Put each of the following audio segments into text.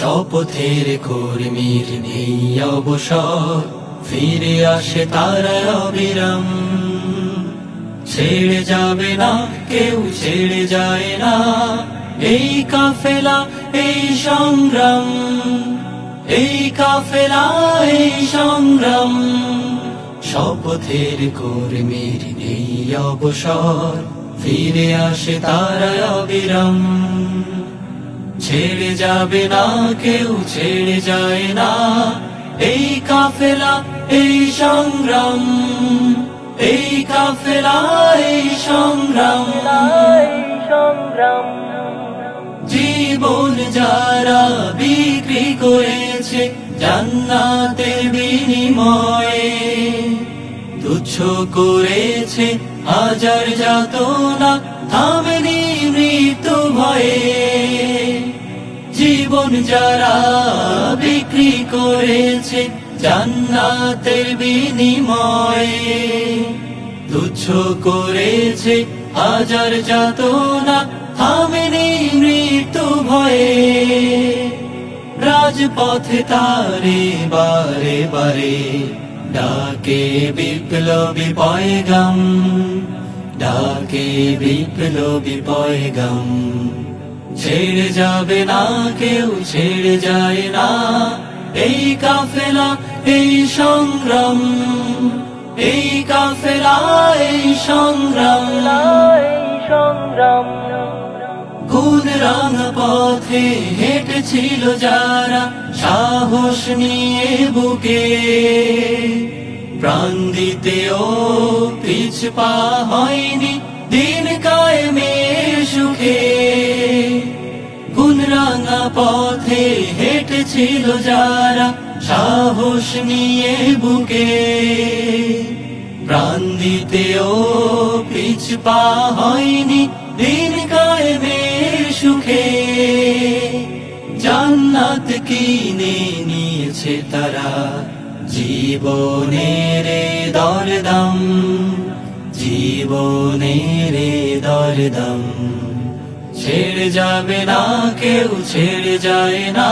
শপথের কর্মীর নেই অবসর। ফিরে আসে তারা অবিরাম। ছেড়ে যাবে না, কেউ ছেড়ে যায় না। এই কাফেলা, এই সংগ্রাম। এই কাফেলা, এই সংগ্রাম। শপথের কর্মীর নেই অবসর। ফিরে আসে তারা অবিরাম। ছেড়ে যাবে না, কেউ ছেড়ে যায় না। এই কাফেলা, এই সংগ্রাম, এই কাফেলা, এই সংগ্রাম। সংগ্রাম জীবন যারা বিক্রি করেছে জান্নাতের বিনিময়ে তুচ্ছ করেছে, হাজার যাতনা, থামেনি মৃত্যু ভয়ে। জীবন যারা বিক্রি করেছে জান্নাতের বিনিময়ে তুচ্ছ করেছে হাজার যাতনা, থামেনি মৃত্যু ভয়ে। রাজপথে তারে বারে বারে ডাকে বিপ্লবী পয়গাম, ডাকে বিপ্লবী পয়গাম। ছেড়ে যাবে না, কেউ ছেড়ে যায় না। এই কাফেলা, এই সংগ্রাম, এই কাফেলা, এই সংগ্রাম। গুণ রঙ পথে হেঁটেছিল যারা, সাহস নিয়ে বুকে। প্রাণ দিতেও পিছপা হয়নি, দিন কায়েমে পথে হেঁটেছিল যারা সাহস নিয়ে বুকে। প্রাণ দিতেও পিছপা হয়নি দিন কায়েমে সুখে। জান্নাত কিনে নিয়েছে তারা জীবনের দরদম। জীবনের দরদম। ছেড়ে যাবে না, কেউ ছেড়ে যায় না।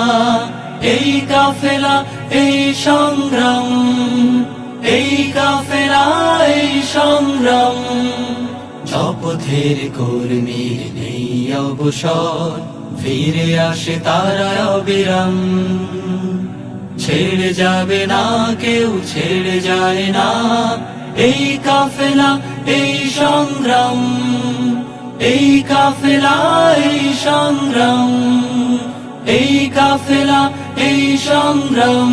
এই কাফেলা, এই সংগ্রাম, এই কাফেলা, এই সংগ্রাম। শপথের কর্মীর নেই অবসর, ফিরে আসে তারা অবিরাম। ছেড়ে যাবে না, কেউ ছেড়ে যায় না। এই কাফেলা, এই সংগ্রাম। এই কাফেলা এই সংগ্রাম এই কাফেলা এই সংগ্রাম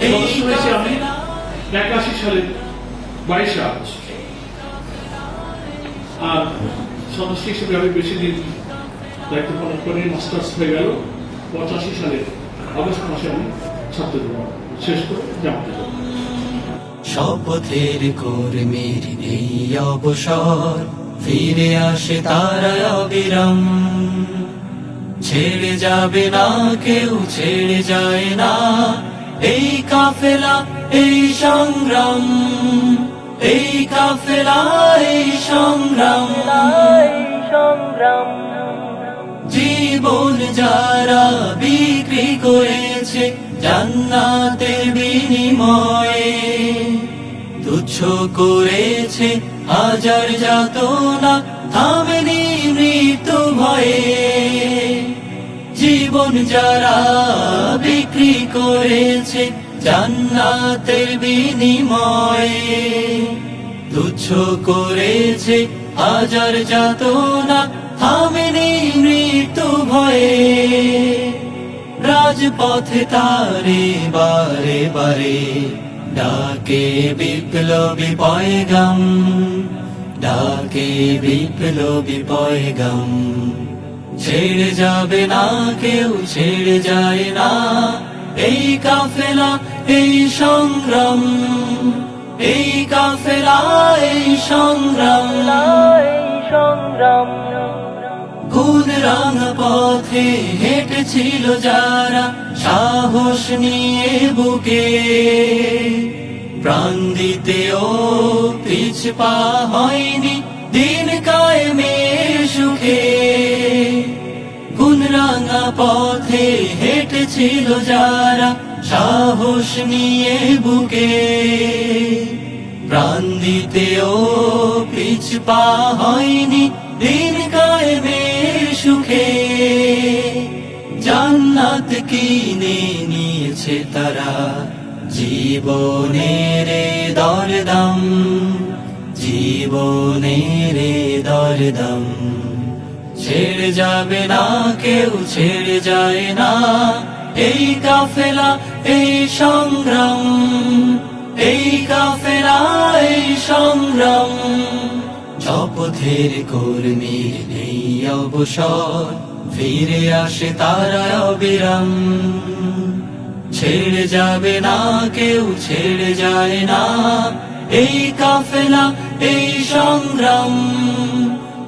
এই একাশি সালের বাইশে আগস্ট। আর সদস্য হিসেবে আমি বেশি দিন দায়িত্ব পালন করে মাস্টার্স হয়ে গেল। পঁচাশি সালের আগস্ট মাসে আমি ছাত্র জীবন শেষ করে যাব। শপথের কর্মীর নেই অবসর ফিরে আসে তারা অবিরাম। ছেড়ে যাবে না, কেউ ছেড়ে যায় না। এই কাফেলা, এই সংগ্রাম। এই কাফেলা, এই সংগ্রাম। সংগ্রাম জীবন যারা বিক্রি করেছে জান্নাতের বিনিময়ে তুচ্ছ করেছে হাজার যাতনা, থামেনি মৃত্যু ভয়ে। জীবন যারা বিক্রি করেছে জান্নাতের বিনিময়ে, তুচ্ছ করেছে হাজার যাতনা, থামেনি মৃত্যু ভয়ে। রাজপথে তারে বারে বারে ডাকে বিপ্লবী পয়গম, ডাকে বিপ্লবী পয়গাম। ছেড়ে যাবে না কেউ, ছেড়ে যায় না এই কাফেলা, এই সংগ্রাম। এই কাফেলা, এই সংগ্রাম। এই সংগ্রাম। গুণ রঙ পথে হেঁটেছিল যারা সাহস নিয়ে বুকে। প্রাণ দিতেও পিছপা হয়নি দিন কায়েমে সুখে। গুণ রাঙা পথে হেঁটেছিল যারা সাহস নিয়ে বুকে। প্রাণ দিতেও পিছপা হয়নি দিন কায়েমে সুখে জান্নাত কিনে নিয়েছে তারা। জীবনের দরদম জীবনের দরদম। ছেড়ে যাবে না, কেউ ছেড়ে যায় না। এই কাফেলা, এই সংগ্রাম, এই কাফেলা, এই সংগ্রাম। শপথের কর্মীর নেই অবসর। ফিরে আসে তারা অবিরাম। ছেড়ে যাবে না, কেউ ছেড়ে যায় না। এই কাফেলা, এই সংগ্রাম।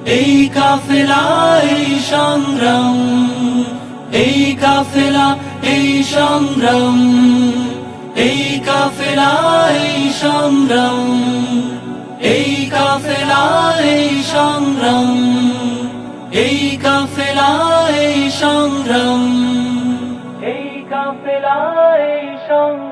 এই কাফেলা, এই সংগ্রাম। এই কাফেলা, এই সংগ্রাম। এই কাফেলা, এই সংগ্রাম। এই কাফেলা এই সংগ্রাম। এই কাফেলা এই সংগ্রাম। এই কাফেলা এই সংগ্রাম।